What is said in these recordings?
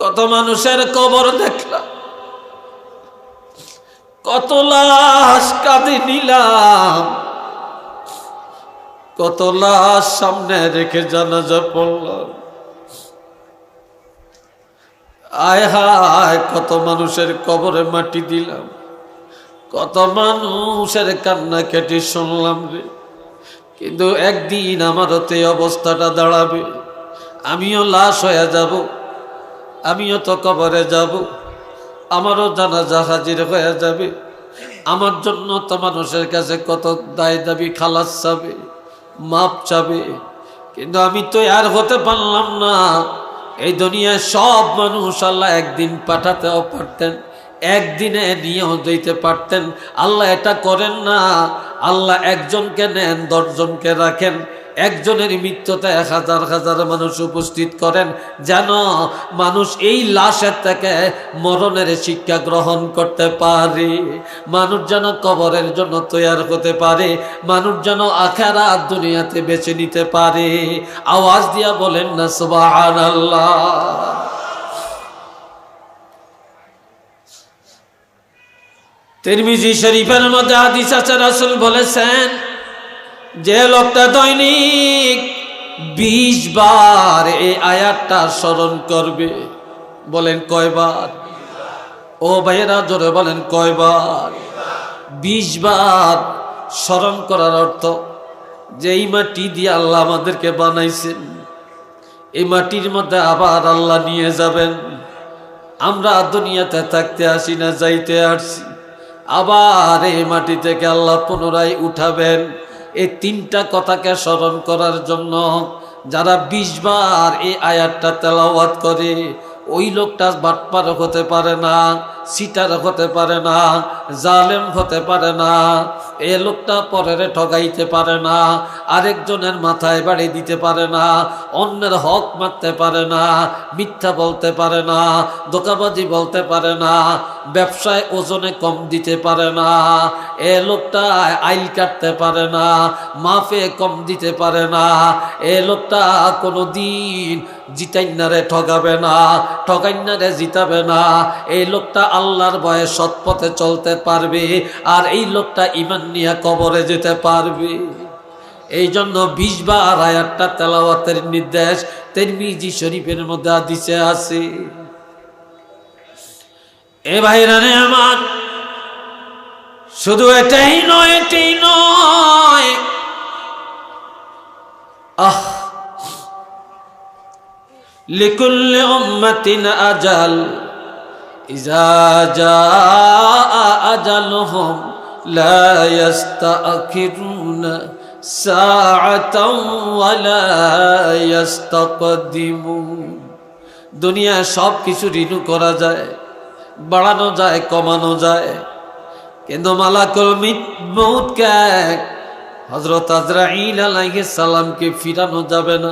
কত মানুষের কবর দেখলাম। কত লাশ কাঁদে নিলাম। কত লাশ সামনে রেখে জানাজা পড়লাম। আয় হায়, কত মানুষের কবরে মাটি দিলাম। কত মানুষের কান্না কেটে শুনলাম রে। কিন্তু একদিন আমারও তো অবস্থাটা দাঁড়াবে। আমিও লাশ হয়ে যাব। আমিও তো কবরে যাব। আমারও জানাজা হাজির হয়ে যাবে। আমার জন্য তো মানুষের কাছে কত দায় দাবি খালাস চাবে, মাপ চাবে। কিন্তু আমি তো আর হতে পারলাম না। এই দুনিয়ায় সব মানুষ আল্লাহ একদিন পাঠাতেও পারতেন, একদিনে নিয়েও দিতে পারতেন। আল্লাহ এটা করেন না। আল্লাহ একজনকে নেন, দশজনকে রাখেন। একজনের মৃত্যুতে হাজার হাজার মানুষ উপস্থিত করেন, যেন মানুষ এই লাশের থেকে মরণের শিক্ষা গ্রহণ করতে পারে। মানুষ যেন কবরের জন্য তৈয়ার হতে পারে, মানুষ যেন আখেরা দুনিয়াতে বেছে নিতে পারে। আওয়াজ দিয়া বলেন না সুবাহ আল্লাহ তিরমিজি শরীফের মধ্যে হাদিস আছে, রাসূল বলেছেন যে লোকটা দৈনিক বিশ বার এই আয়াতটা স্মরণ করবে। বলেন কয়বার? ও ভাইয়েরা, জোরে বলেন কয়বার? বিশ বার স্মরণ করার অর্থ যে এই মাটি দিয়ে আল্লাহ আমাদেরকে বানাইছেন, এই মাটির মধ্যে আবার আল্লাহ নিয়ে যাবেন। আমরা দুনিয়াতে থাকতে আসি না, যাইতে আসছি আবার এই মাটি থেকে আল্লাহ পুনরায় উঠাবেন। এই তিনটা কথাকে স্মরণ করার জন্য যারা বিশ বার এই আয়াতটা তেলাওয়াত করে, ওই লোকটা বাটপার হতে পারে না। সিটার হতে পারে না জালেম হতে পারে না এ লোকটা পরের ঠগাইতে পারে না আরেকজনের মাথায় বাড়ি দিতে পারে না অন্যের হক মারতে পারে না মিথ্যা বলতে পারে না দোকাবাজি বলতে পারে না ব্যবসায় ওজনে কম দিতে পারে না এ লোকটা আইল কাটতে পারে না মাফে কম দিতে পারে না এ লোকটা কোনো দিন জিতাইনারে ঠগাবে না, ঠগাইনারে জিতাবে না। এই লোকটা আল্লাহর ভয়ে সৎ পথে চলতে পারবে আর এই লোকটা ইমান নিয়ে কবরে যেতে পারবে। এই জন্য বিশ বার আয়াতটা তেলাওয়াতের নির্দেশ তেরমিজি শরীফের মধ্যে আদিছে আছে। এ ভাইরানে আমার শুধু এটাই নয় এটাই নয়। আহ لكل أمة أجل إذا جاء أجلهم لا يستأخرون ساعة ولا يستقدمون দুনিয়া সব কিছু রিনু করা যায় বাড়ানো যায় কমানো যায় কিন্তু মালাকুল মৌতকে হজরত আজরাইল আলাইহিস সালামকে ফিরানো যাবে না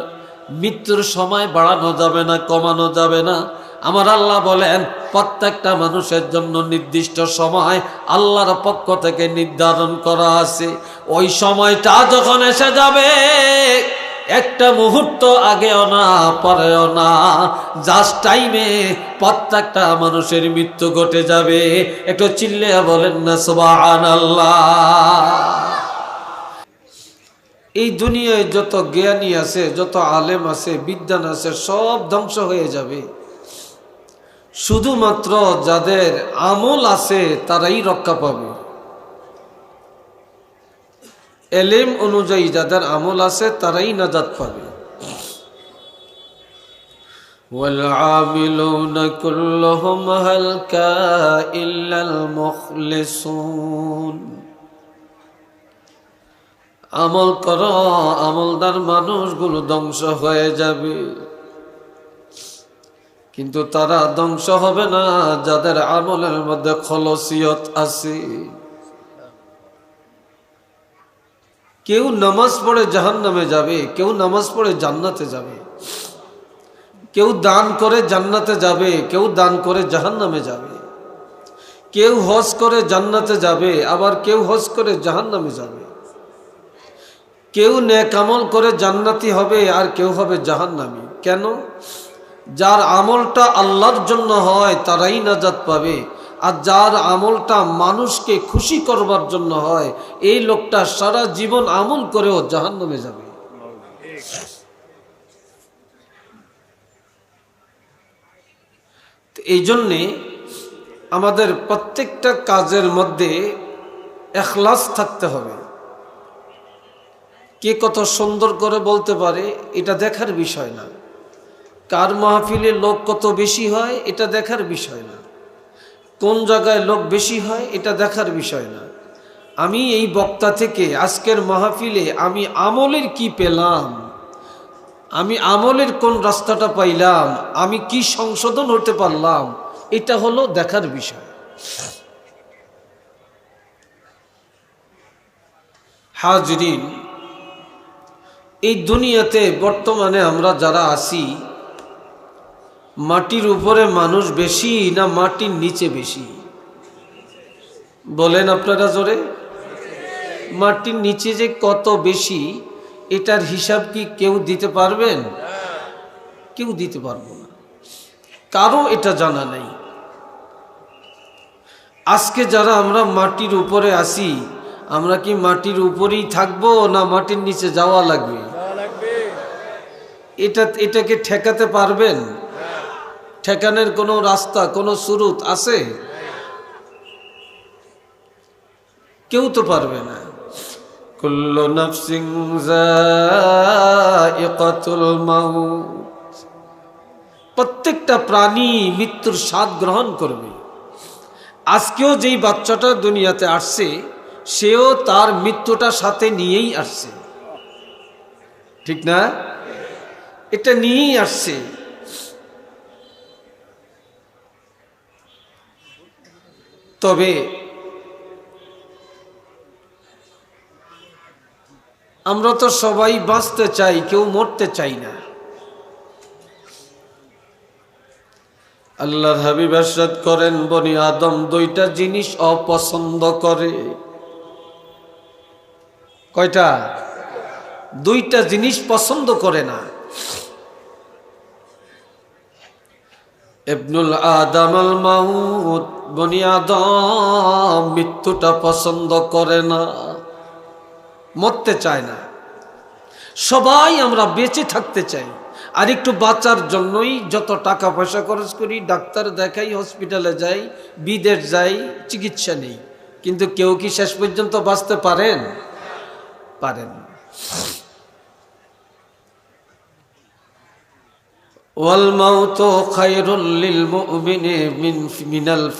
মৃত্যুর সময় বাড়ানো যাবে না, কমানো যাবে না। আমার আল্লাহ বলেন, প্রত্যেকটা মানুষের জন্য নির্দিষ্ট সময় আল্লাহর পক্ষ থেকে নির্ধারণ করা আছে। ওই সময়টা যখন এসে যাবে, একটা মুহূর্ত আগেও না, পরেও না। জাস্ট টাইমে প্রত্যেকটা মানুষের মৃত্যু ঘটে যাবে। একটু চিল্লে বলেন না সুবাহ আল্লাহ এই দুনিয়ায় যত জ্ঞানী আছে যত আলেম আছে বিজ্ঞান আছে সব ধ্বংস হয়ে যাবে শুধুমাত্র যাদের আমল আছে তারাই রক্ষা পাবে এলেম অনুযায়ী যাদের আমল আছে তারাই নাজাত পাবে والعاملون كلهم هلكا إلا المخلصون আমল কর, আমলদার মানুষগুলো ধ্বংস হয়ে যাবে। কিন্তু তারা ধ্বংস হবে না, যাদের আমলের মধ্যে খলসিয়ত আছে। কেউ নামাজ পড়ে জাহান নামে যাবে, কেউ নামাজ পড়ে জান্নাতে যাবে। কেউ দান করে জান্নাতে যাবে, কেউ দান করে জাহান নামে যাবে। কেউ হজ করে জান্নাতে যাবে, আবার কেউ হজ করে জাহান নামে যাবে। কেউ নেকামল করে জান্নাতি হবে আর কেউ হবে জাহান্নামি। কেন? যার আমলটা আল্লাহর জন্য হয়, তারাই নাজাত পাবে। আর যার আমলটা মানুষকে খুশি করবার জন্য হয়, এই লোকটা সারা জীবন আমল করেও জাহান্নামে যাবে। এই জন্যে আমাদের প্রত্যেকটা কাজের মধ্যে এখলাস থাকতে হবে। কে কত সুন্দর করে বলতে পারে, এটা দেখার বিষয় না। কার মাহফিলে লোক কত বেশি হয়, এটা দেখার বিষয় না। কোন জায়গায় লোক বেশি হয়, এটা দেখার বিষয় না। আমি এই বক্তা থেকে আজকের মাহফিলে আমি আমলের কি পেলাম? আমি আমলের কোন রাস্তাটা পাইলাম? আমি কি সংশোধন হতে পারলাম? এটা হলো দেখার বিষয়। হাজরিন এই দুনিয়াতে বর্তমানে আমরা যারা আসি মাটির উপরে মানুষ বেশি না মাটির নিচে বেশি? বলেন আপনারা জোরে। মাটির নিচে যে কত বেশি, এটার হিসাব কি কেউ দিতে পারবেন? কেউ দিতে পারব না। কারও এটা জানা নেই। আজকে যারা আমরা মাটির উপরে আসি আমরা কি মাটির উপরেই থাকব না মাটির নিচে যাওয়া লাগবে? এটা এটাকে ঠেকাতে পারবেন? ঠেকানোর কোনো রাস্তা কোনো সুরুত আছে? কেউ তো পারবে না। কুল্লু নফসিং যায়িকাতুল মাউত। প্রত্যেকটা প্রাণী মৃত্যুর স্বাদ গ্রহণ করবে। আজকেও যেই বাচ্চাটা দুনিয়াতে আসছে সেও তার মৃত্যুটা সাথে নিয়েই আসছে। ঠিক না? এটা নিয়েই আসছে। তবে আমরা তো সবাই বাঁচতে চাই, কেউ মরতে চাই না। আল্লাহ হাবিব করেন, বনি আদম দুইটা জিনিস অপছন্দ করে। কয়টা? দুইটা জিনিস পছন্দ করে না। ইবনুল আদম আল মাউত বনি আদম মৃত্যুটা পছন্দ করে না, মরতে চায় না। সবাই আমরা বেঁচে থাকতে চাই, আর একটু বাঁচার জন্যই যত টাকা পয়সা খরচ করি, ডাক্তার দেখাই, হসপিটালে যাই, বিদেশ যাই, চিকিৎসা নেই। কিন্তু কেউ কি শেষ পর্যন্ত বাঁচতে পারেন? পারেন। মাউত খায়রুল লিল মুমিনি মিন, মিনাল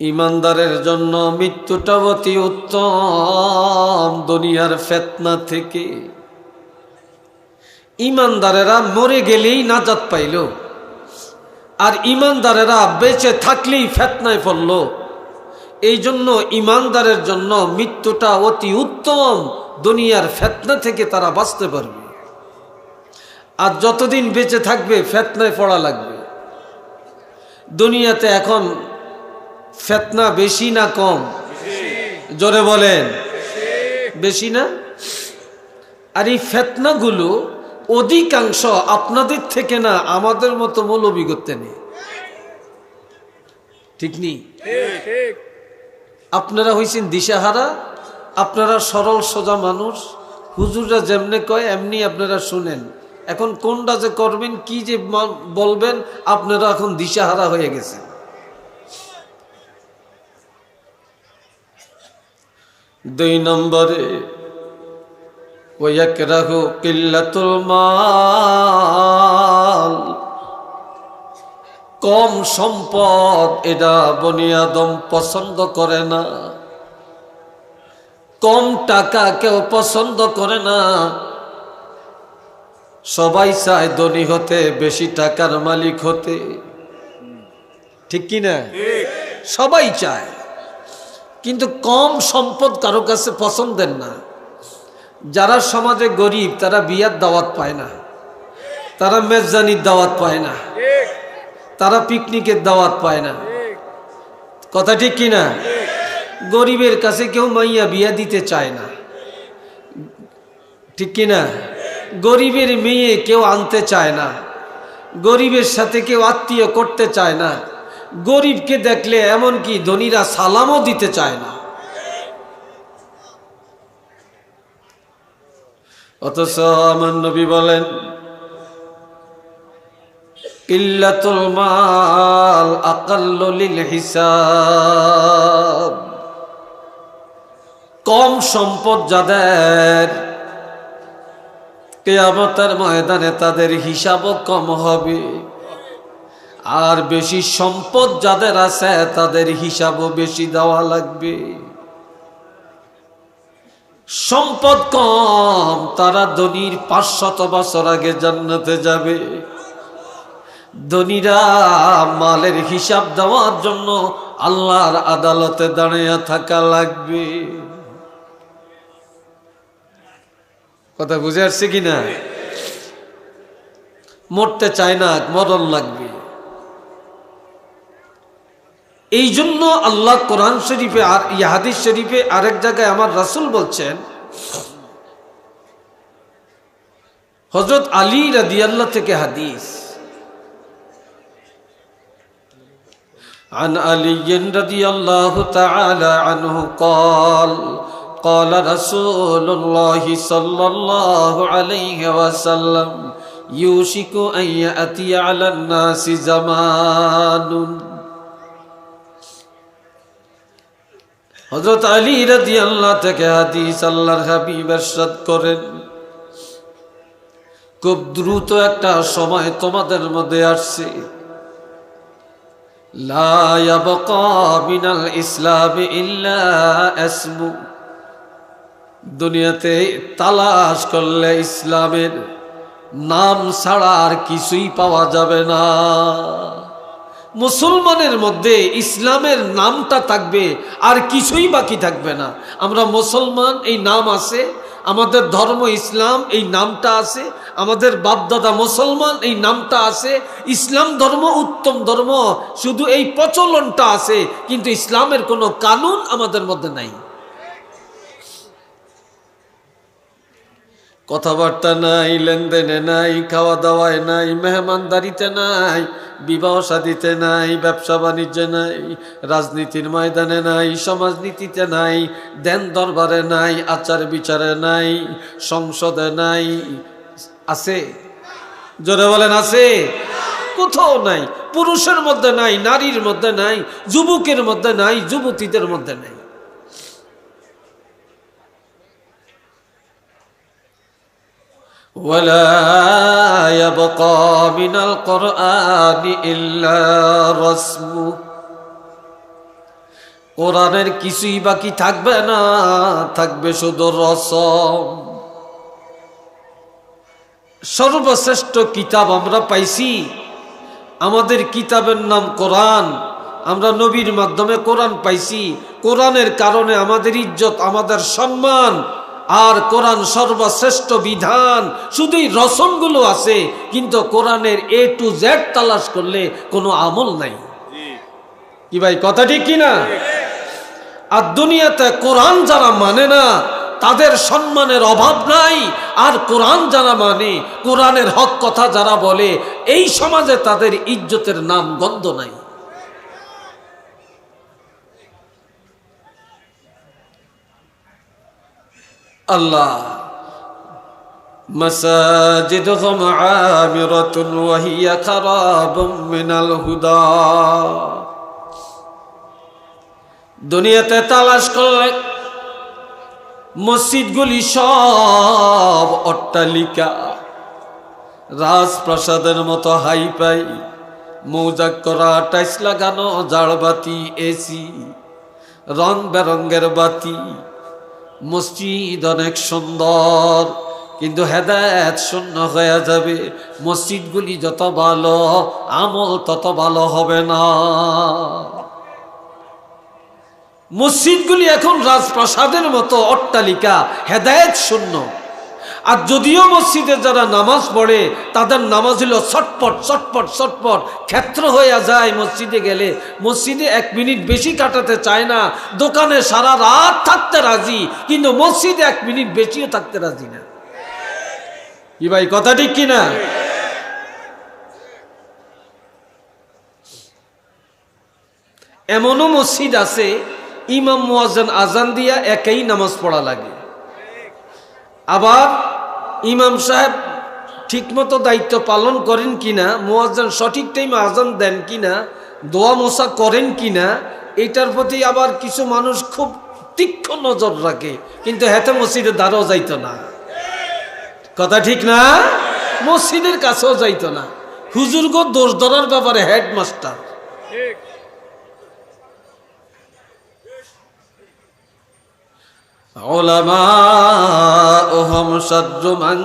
ইমানদারের জন্য মৃত্যুটা অতি উত্তম দুনিয়ার ফেতনা থেকে। ইমানদারেরা মরে গেলেই নাজাত পাইল। আর ইমানদারেরা বেঁচে থাকলেই ফেতনায় পড়ল। এই জন্য ইমানদারের জন্য মৃত্যুটা অতি উত্তম দুনিয়ার ফেতনা থেকে তারা বাঁচতে পারবে। আর যতদিন বেঁচে থাকবে, ফেতনায় পড়া লাগবে। দুনিয়াতে এখন ফেতনা বেশি না কম? জোরে বলেন। বেশি না? আর এই ফেতনাগুলো অধিকাংশ আপনাদের থেকে না, আমাদের মতো মৌলবী করতে নেই। ঠিক নেই? আপনারা হয়েছেন দিশাহারা, আপনারা সরল সোজা মানুষ। হুজুররা যেমনে কয়, এমনি আপনারা শুনেন। এখন কোনটা যে করবেন, কি যে বলবেন, আপনারা এখন দিশাহারা হয়ে গেছেন। দুই নম্বরে, ওয়াকরাহু কিল্লাতুল মাল। কম সম্পদ এটা বনিয়াদম পছন্দ করে না। কম টাকা কেউ পছন্দ করে না। সবাই চায় ধনী হতে, বেশি টাকার মালিক হতে। ঠিক কি না? সবাই চায়। কিন্তু কম সম্পদ কারও কাছে পছন্দের না। যারা সমাজে গরিব, তারা বিয়ার দাওয়াত পায় না। তারা মেজজানির দাওয়াত পায় না। তারা পিকনিকের দাওয়াত পায় না। কথা ঠিক কি না? গরিবের কাছে কেউ মাইয়া বিয়া দিতে চায় না। ঠিক কিনা গরিবের মেয়ে কেউ আনতে চায় না, গরিবের সাথে কেউ আত্মীয় করতে চায় না, গরিবকে দেখলে এমনকি ধনীরা সালামও দিতে চায় না। অথচ আমার নবী বলেন ইল্লাতুল মাল আকাল্লিল হিসাব। কম সম্পদ যাদের কেয়ামতের ময়দানে তাদের হিসাবও কম হবে। আর বেশি সম্পদ যাদের আছে, তাদের হিসাবও বেশি দেওয়া লাগবে। সম্পদ কম, তারা ধনির পাঁচশত বছর আগে জান্নাতে যাবে। ধনীরা মালের হিসাব দেওয়ার জন্য আল্লাহর আদালতে দাঁড়িয়ে থাকা লাগবে। কথা বুঝে আসছে কিনা মরতে চায় না মরণ লাগবে এই জন্য আল্লাহ কোরআন শরীফে আর ইহাদিস শরীফে আরেক জায়গায় আমার রাসুল বলছেন হজরত আলী রাদিয়াল্লাহ থেকে হাদিস عن علي رضي الله تعالى عنه قال قال رسول الله صلى الله عليه وسلم يوشك أن يأتي على الناس زمان হজরত আলী রাদি আল্লাহ থেকে হাদিস আল্লাহর হাবিব এরশাদ করেন খুব দ্রুত একটা সময় তোমাদের মধ্যে আসছে লা ইয়াবকা মিনাল ইসলাম ইল্লা ইসমু দুনিয়াতে তালাশ করলে ইসলামের নাম ছাড়া আর কিছুই পাওয়া যাবে না। মুসলমানের মধ্যে ইসলামের নামটা থাকবে, আর কিছুই বাকি থাকবে না। আমরা মুসলমান, এই নাম আছে, আমাদের ধর্ম ইসলাম, এই নামটা আছে। আমাদের বাপদাদা মুসলমান, এই নামটা আছে। ইসলাম ধর্ম উত্তম ধর্ম, শুধু এই প্রচলনটা আছে, কিন্তু ইসলামের কোনো কানুন আমাদের মধ্যে নাই। কথাবার্তা নাই, লেনদেনে নাই খাওয়া দাওয়ায় নাই, মেহমানদারিতে নাই বিবাহ সাদিতে নাই ব্যবসা বাণিজ্যে নাই, রাজনীতির ময়দানে নাই, সমাজনীতিতে নাই দেন দরবারে নাই আচার বিচারে নাই, সংসদে নাই, আছে? জোরে বলেন, আছে? কোথাও নাই, পুরুষের মধ্যে নাই, নারীর মধ্যে নাই, যুবকের মধ্যে নাই, যুবতীদের মধ্যে নাই। ولا يبقى من القرآن إلا رسمه কোরআনের কিছুই বাকি থাকবে না থাকবে শুধু রসম সর্বশ্রেষ্ঠ কিতাব আমরা পাইছি আমাদের কিতাবের নাম কোরআন আমরা নবীর মাধ্যমে কোরআন পাইছি কোরআনের কারণে আমাদের ইজ্জত আমাদের সম্মান আর কোরআন সর্বশ্রেষ্ঠ বিধান। শুধুই রসমগুলো আছে কিন্তু কোরআনের এ টু জেড তালাশ করলে কোনো আমল নাই। কি ভাই কথা ঠিক কিনা আর দুনিয়াতে কোরআন যারা মানে না তাদের সম্মানের অভাব নাই। আর কোরআন যারা মানে কোরআনের হক কথা যারা বলে এই সমাজে তাদের ইজ্জতের নাম গন্ধ নাই। আল্লাহ مساجدهم عامرة وهي خراب من الهدى দুনিয়াতে তালাশ করলে মসজিদগুলি সব অট্টালিকা রাজপ্রাসাদের মতো হাই পাই মৌজাক করা টাইস লাগানো জাড়বাতি এসি রং বেরঙ্গের বাতি মসজিদ অনেক সুন্দর, কিন্তু হেদায়ত শূন্য হয়ে যাবে। মসজিদগুলি যত ভালো, আমল তত ভালো হবে না। মসজিদগুলি এখন রাজপ্রাসাদের মতো অট্টালিকা, হেদায়ত শূন্য। আর যদিও মসজিদে যারা নামাজ পড়ে, তাদের নামাজ হলো ছটপট ছটপট ছটপট। ক্ষেত্র হয়ে যায় মসজিদে গেলে। মসজিদে এক মিনিট বেশি কাটাতে চায় না। দোকানে সারা রাত থাকতে রাজি, কিন্তু মসজিদে এক মিনিট বেশিও থাকতে রাজি না। কি ভাই, কথা ঠিক কিনা? এমনও মসজিদ আছে, ইমাম মুয়াজ্জান আজান দিয়া একাই নামাজ পড়া লাগে। আবার ইমাম সাহেব ঠিকমতো দায়িত্ব পালন করেন কিনা, মুয়াজ্জান সঠিক টাইমে আজান দেন কিনা, দোয়া মোসা করেন কিনা, এটার প্রতি আবার কিছু মানুষ খুব তীক্ষ্ণ নজর রাখে। কিন্তু হেতে মসজিদে দ্বারাও যাইতো না। কথা ঠিক না? মসজিদের কাছেও যাইতো না। হুজুরগো দোষ ধরার ব্যাপারে হেডমাস্টার علماؤهم شر من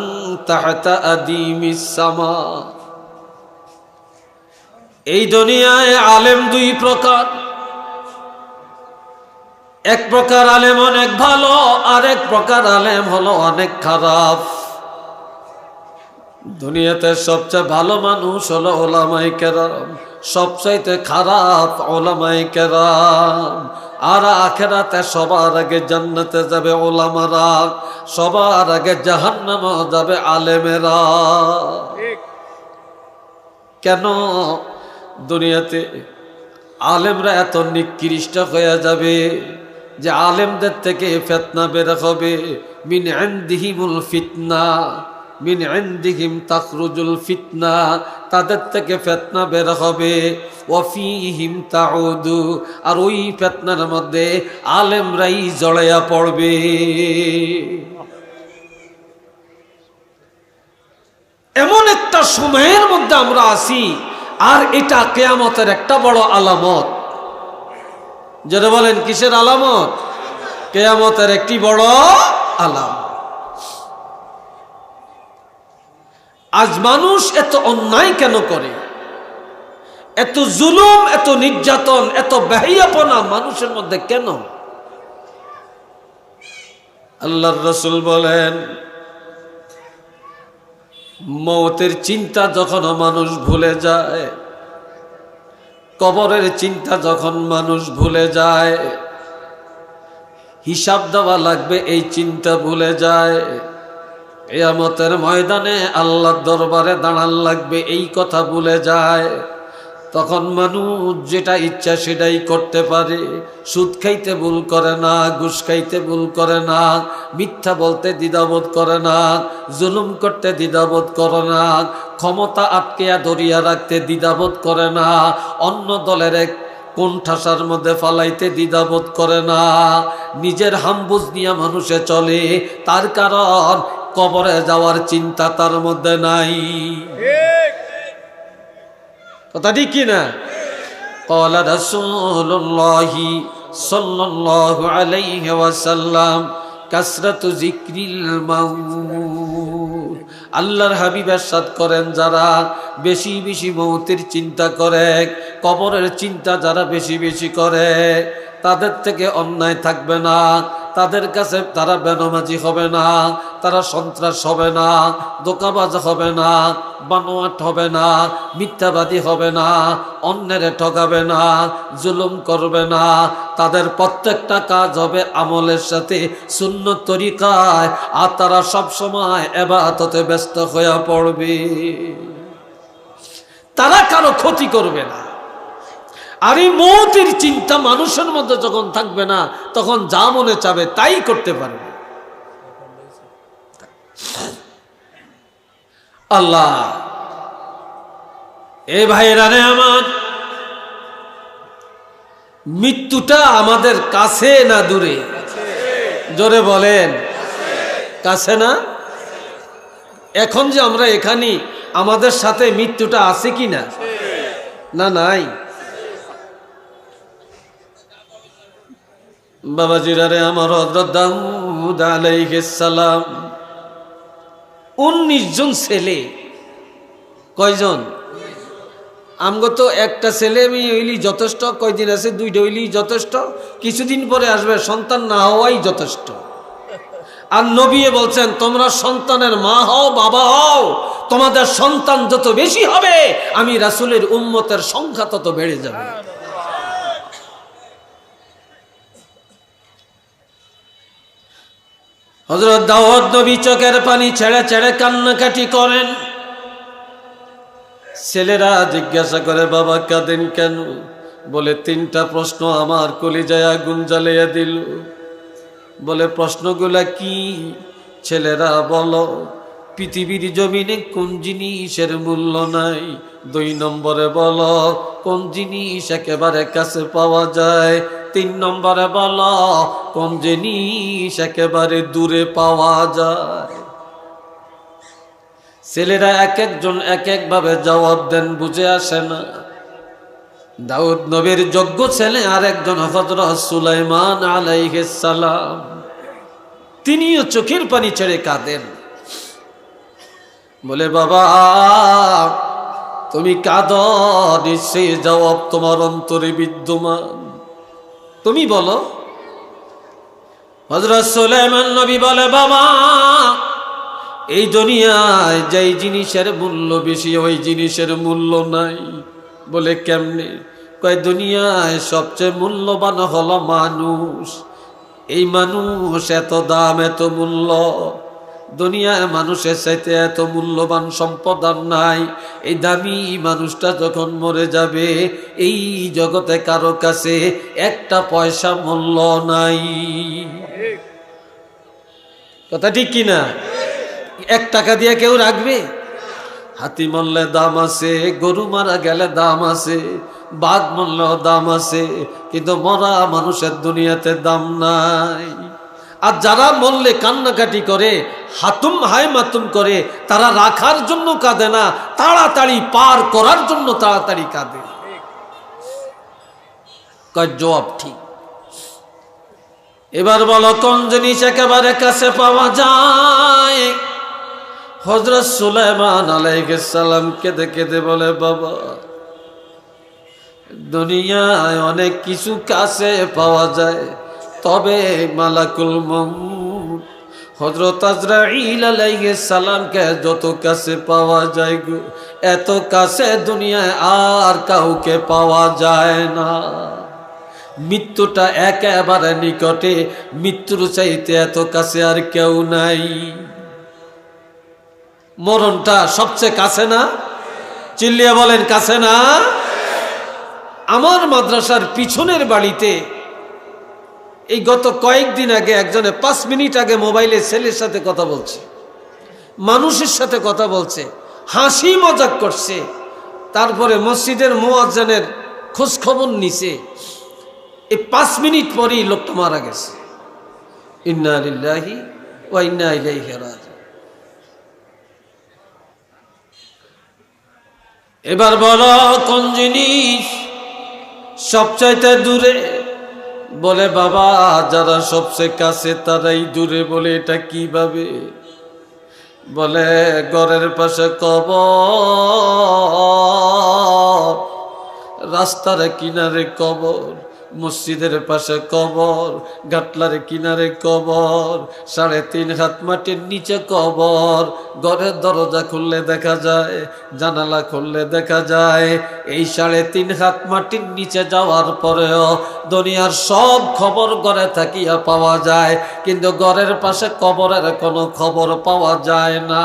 تحت أديم السماء এই দুনিয়ায় আলেম দুই প্রকার এক প্রকার আলেম অনেক ভালো আর এক প্রকার আলেম হলো অনেক খারাপ দুনিয়াতে সবচেয়ে ভালো মানুষ হলো ওলামাই কেরাম সবচাইতে খারাপ ওলামাই কেরাম আর আখেরাতে সবার আগে জান্নাতে যাবে ওলামারা সবার আগে জাহান্নামা যাবে আলেমেরা। কেন দুনিয়াতে আলেমরা এত নিকৃষ্ট হয়ে যাবে যে আলেমদের থেকে ফেতনা বের হবে? মিন আন্দিহিমুল ফিতনা। মিন আন্দিহিম তাখরুজুল ফিতনা, তাদের থেকে ফেতনা বের হবে। তাউদু, আর ওই ফেতনার মধ্যে আলেমরাই পড়বে। এমন একটা সময়ের মধ্যে আমরা আছি, আর এটা কেয়ামতের একটা বড় আলামত। যেটা বলেন, কিসের আলামত? কেয়ামতের একটি বড় আলামত। আজ মানুষ এত অন্যায় কেন করে? এত জুলুম, এত নির্যাতন, এত বেহাইয়াপনা মানুষের মধ্যে কেন? আল্লাহর রসুল বলেন, মৌতের চিন্তা যখন মানুষ ভুলে যায়, কবরের চিন্তা যখন মানুষ ভুলে যায়, হিসাব দেওয়া লাগবে এই চিন্তা ভুলে যায়। এয়ামতের ময়দানে আল্লাহর দরবারে দাঁড়ান লাগবে, এই কথা ভুলে যায়। তখন মানুষ যেটা ইচ্ছা সেটাই করতে পারে। সুদ খাইতে ভুল করে না, ঘুষ খাইতে ভুল করে না, মিথ্যা বলতে দ্বিধাবোধ করে না, জুলুম করতে দ্বিধাবোধ করে না, ক্ষমতা আটকেয়া ধরিয়া রাখতে দ্বিধাবোধ করে না, অন্য দলের এক কোন ঠাসার মধ্যে ফালাইতে দ্বিধাবোধ করে না। নিজের হামবুজ নিয়ে মানুষে চলে, তার কারণ কবরে যাওয়ার চিন্তা তার মধ্যে নাই। কথা ঠিক কিনা কলা রসুল্লাহি সাল্লাল্লাহু আলাইহি ওয়াসাল্লাম কাসরাতু জিক্রিল মাউত। আল্লাহর হাবিব এরশাদ করেন, যারা বেশি বেশি মৌতের চিন্তা করে, কবরের চিন্তা যারা বেশি বেশি করে, তাদের থেকে অন্যায় থাকবে না। তাদের কাছে তারা বেনমাজি হবে না, তারা সন্ত্রাস হবে না দোকাবাজ হবে না, বানোয়াট হবে না, মিথ্যাবাদী হবে না, অন্যের ঠকাবে না, জুলুম করবে না। তাদের প্রত্যেকটা কাজ হবে আমলের সাথে, শূন্য তরিকায়, আর তারা সবসময় এবাততে ব্যস্ত হয়ে পড়বে। তারা কারও ক্ষতি করবে না। আর এই মৌতির চিন্তা মানুষের মধ্যে যখন থাকবে না, তখন যা মনে চাবে তাই করতে পারবে। আল্লাহ, এ ভাইয়েরা রে আমার, মৃত্যুটা আমাদের কাছে না দূরে? জোরে বলেন। কাছে না? এখন যে আমরা এখানে, আমাদের সাথে মৃত্যুটা আছে কি না? না, নাই। বাবা জিরারে আমার হজরত দাউদ আলাইহিসসালাম উনিশ জন ছেলে। কয়জন? আমগো তো একটা ছেলে মেয়ে হইলি যথেষ্ট, কয়দিন আছে? দুইটা হইলি যথেষ্ট। কিছুদিন পরে আসবে, সন্তান না হওয়াই যথেষ্ট। আর নবিয়ে বলছেন, তোমরা সন্তানের মা হও, বাবা হও। তোমাদের সন্তান যত বেশি হবে, আমি রাসুলের উন্মতের সংখ্যা তত বেড়ে যাবে। হজরত দাউদ নবী চোখের পানি ছেড়ে ছেড়ে কান্নাকাটি করেন। ছেলেরা জিজ্ঞাসা করে, বাবা, কাঁদেন কেন? বলে, তিনটা প্রশ্ন আমার কলিজায় আগুন জ্বালিয়ে দিল। বলে, প্রশ্নগুলা কি? ছেলেরা বলো, পৃথিবীর জমিনে কোন জিনিসের মূল্য নাই? দুই নম্বরে বলো, কোন জিনিস একেবারে কাছে পাওয়া যায়? তিন নম্বরে বলো, কোন জিনিস একেবারে দূরে পাওয়া যায়? ছেলেরা এক একজন এক একভাবে জবাব দেন, বুঝে আসে না। দাউদ নবীর যোগ্য ছেলে আর একজন সুলাইমান সালাম। তিনিও চোখের পানি ছেড়ে কাঁদেন। বলে, বাবা, তুমি কাঁদ, নিশ্চয়ই জবাব তোমার অন্তরে বিদ্যমান। তুমি বলো। হজরত সোলেমান নবী বলে, বাবা, এই দুনিয়ায় যেই জিনিসের মূল্য বেশি, ওই জিনিসের মূল্য নাই। বলে কেমনে? কয়, দুনিয়ায় সবচেয়ে মূল্যবান হলো মানুষ। এই মানুষ এত দাম, এত মূল্য। দুনিয়ায় মানুষের চাইতে এত মূল্যবান সম্পদ আর নাই। এই দামি মানুষটা যখন মরে যাবে, এই জগতে কারও কাছে একটা পয়সা মূল্য নাই। কথা ঠিক কিনা এক টাকা দিয়ে কেউ রাখবে? হাতি মরলে দাম আছে, গরু মারা গেলে দাম আছে, বাঘ মরলেও দাম আছে, কিন্তু মরা মানুষের দুনিয়াতে দাম নাই। আর যারা মরলে কান্নাকাটি করে হাতুম হায় মাতুম করে, তারা রাখার জন্য কাঁদে না, তাড়াতাড়ি পার করার জন্য তাড়াতাড়ি কাঁদে। জবাব ঠিক। এবার বলো, কোন জিনিস একেবারে কাছে পাওয়া যায়? হজরত সুলাইমান আলাইসালাম কেঁদে কেঁদে বলে, বাবা, দুনিয়ায় অনেক কিছু কাছে পাওয়া যায়, তবে মালাকুল মৌত হজরত আজরাইল আলাইহিস সালামকে যত কাছে পাওয়া যায় গো, এত কাছে দুনিয়ায় আর কাউকে পাওয়া যায় না। মৃত্যুটা একেবারে নিকটে, মৃত্যুর চাইতে এত কাছে আর কেউ নাই। মরণটা সবচেয়ে কাছে না? চিল্লিয়া বলেন, কাছে না? আমার মাদ্রাসার পিছনের বাড়িতে এই গত কয়েকদিন আগে একজনে পাঁচ মিনিট আগে মোবাইলে ছেলের সাথে কথা বলছে, মানুষের সাথে কথা বলছে, হাসি মজাক করছে, তারপরে মসজিদের মোয়াজ্জানের খোঁজখবর নিছে। এই পাঁচ মিনিট পরেই লোকটা মারা গেছে। ইন্না আলিল্লাহি ওয়া ইন্না ইলাইহি রাজিউন। এবার বলো কোন জিনিস সবচাইতে দূরে বলে, বাবা, যারা সবচেয়ে কাছে, তারাই দূরে বলে এটা কীভাবে? বলে, ঘরের পাশে কব রাস্তার কিনারে কবর মসজিদের পাশে কবর, গাটলার কিনারে কবর, সাড়ে তিন হাত মাটির নিচে কবর ঘরের দরজা খুললে দেখা যায়, জানালা খুললে দেখা যায়। এই সাড়ে তিন হাত মাটির নিচে যাওয়ার পরেও দুনিয়ার সব খবর ঘরে থাকিয়া পাওয়া যায়, কিন্তু ঘরের পাশে কবরের কোনো খবর পাওয়া যায় না।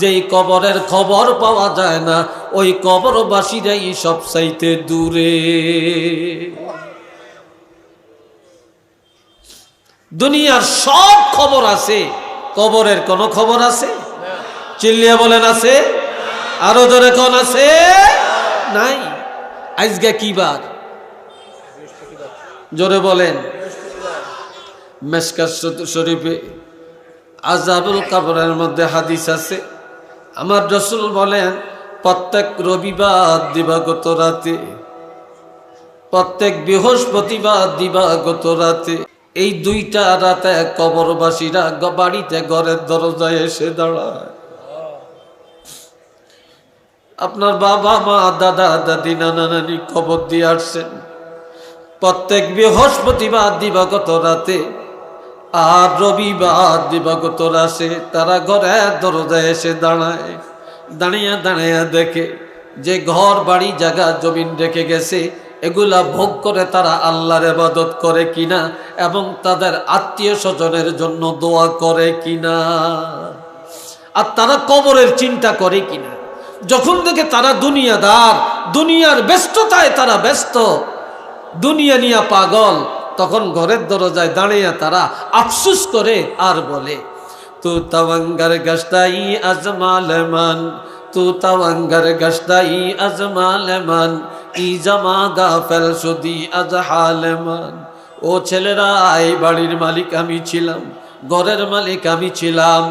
যেই কবরের খবর পাওয়া যায় না, ওই কবরবাসীরাই সব চাইতে দূরে। দুনিয়ার সব খবর আছে। কবরের কোন খবর আছে? চিল্লিয়া বলেন, আছে? আরও ধরে কোন আছে? নাই। আজকে কি বার? জোরে বলেন। মেসকার শরীফে আজাবুল কাবরের মধ্যে হাদিস আছে। আমার রসুল বলেন, প্রত্যেক রবিবার দিবাগত রাতে, প্রত্যেক বৃহস্পতিবার দিবাগত রাতে। এই দুইটা রাতে কবরবাসীরা বাড়িতে ঘরের দরজায় এসে দাঁড়ায়। আপনার বাবা, মা, দাদা, দাদি, নানা, নানি খবর দিয়ে আসছেন। প্রত্যেক বৃহস্পতিবার দিবাগত রাতে আর রবিবার দিবাগত রাসে তারা ঘরের দরজায় এসে দাঁড়ায়। দাঁড়িয়ে দাঁড়িয়ে দেখে যে ঘর, বাড়ি, জায়গা, জমিন রেখে গেছে। এগুলা ভোগ করে তারা আল্লাহর এবাদত করে কিনা এবং তাদের আত্মীয় স্বজনের জন্য দোয়া করে কিনা। আর তারা কবরের চিন্তা করে কিনা। যখন দেখে তারা দুনিয়াদার, দুনিয়ার ব্যস্ততায় তারা ব্যস্ত, দুনিয়া নিয়ে পাগল, তখন ঘরের দরজায় দাঁড়িয়ে তারা আফসুস করে আর বলে, তু তবঙ্গার গস্তাই আজমাল মান, তু তবঙ্গার গস্তাই আজমাল মান ই জমা গাফেল সদি আজ হালেমান। ও ছেলেরা, এই বাড়ির মালিক আমি ছিলাম, ঘরের মালিক আমি ছিলাম,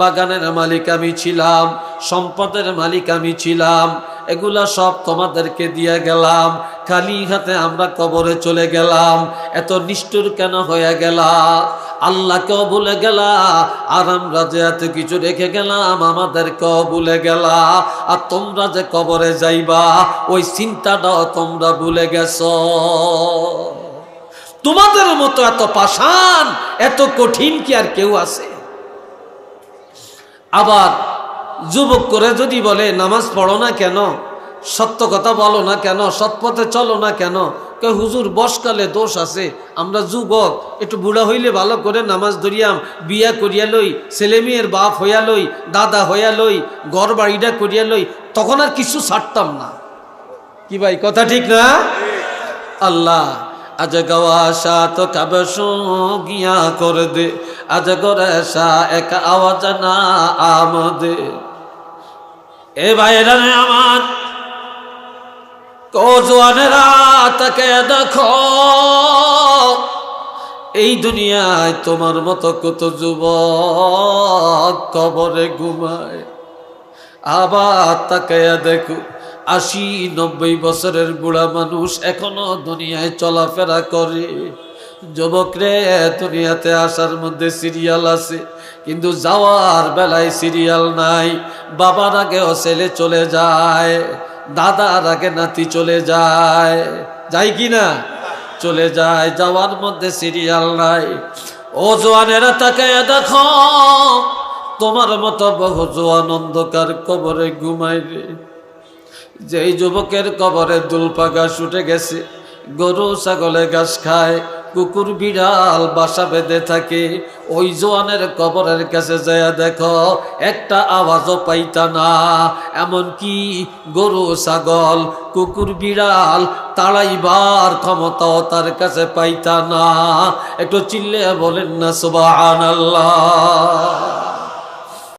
বাগানের মালিক আমি ছিলাম, সম্পদের মালিক আমি ছিলাম এগুলা সব তোমাদেরকে দিয়ে গেলাম। খালি হাতে আমরা কবরে চলে গেলাম। এত নিষ্ঠুর কেন হয়ে গেলা? আল্লাহকেও ভুলে গেলা। আর আমরা যে এত কিছু রেখে গেলাম, আমাদেরকেও ভুলে গেলা। আর তোমরা যে কবরে যাইবা, ওই চিন্তাটাও তোমরা ভুলে গেছ। তোমাদের মতো এত পাষাণ, এত কঠিন কি আর কেউ আছে? আবার যুবক করে যদি বলে, নামাজ পড়ো না কেন? সত্য কথা বলো না কেন? সৎপথে চলো না কেন? কে হুজুর, বসকালে দোষ আছে। আমরা যুবক, একটু বুড়া হইলে ভালো করে নামাজ ধরিয়াম। বিয়া করিয়া লই, ছেলে মেয়ের বাপ হইয়া লই, দাদা হইয়া লই, ঘর বাড়িটা করিয়া লই, তখন আর কিছু ছাড়তাম না। কি ভাই, কথা ঠিক না? আল্লাহ, আজ গওয়াশা তো কবে গিয়া করে দে। আজ গরেশা এক আওয়াজ না আমদে এ ভাইরা আমার কোজওয়ানেরা তাকে দেখো। এই দুনিয়ায় তোমার মতো কত যুবক কবরে ঘুমায়, আবার তাকায়া দেখো। আশি নব্বই বছরের বুড়া মানুষ এখনও দুনিয়ায় চলাফেরা করে। যুবক রে, দুনিয়াতে আসার মধ্যে সিরিয়াল আছে। কিন্তু যাওয়ার বেলায় সিরিয়াল নাই। বাবার আগেও ছেলে চলে যায়, দাদার আগে নাতি চলে যায়। যায় কি না? চলে যায়, যাওয়ার মধ্যে সিরিয়াল নাই। ও জোয়ানেরা তাকায়া দেখো, তোমার মতো বহু জোয়ান অন্ধকার কবরে ঘুমায় রে। যেই যুবকের কবরে দুলপা গাছ উঠে গেছে, গরু, ছাগলে ঘাস খায় কুকুর বিড়াল বাসা বেঁধে থাকে। ওই জোয়ানের কবরের কাছে যায় দেখো, একটা আওয়াজও পাইতা না। এমনকি গরু, ছাগল, কুকুর, বিড়াল তাড়াইবার ক্ষমতাও তার কাছে পাইতা না। একটু চিল্লে বলেন না সুবাহ আল্লাহ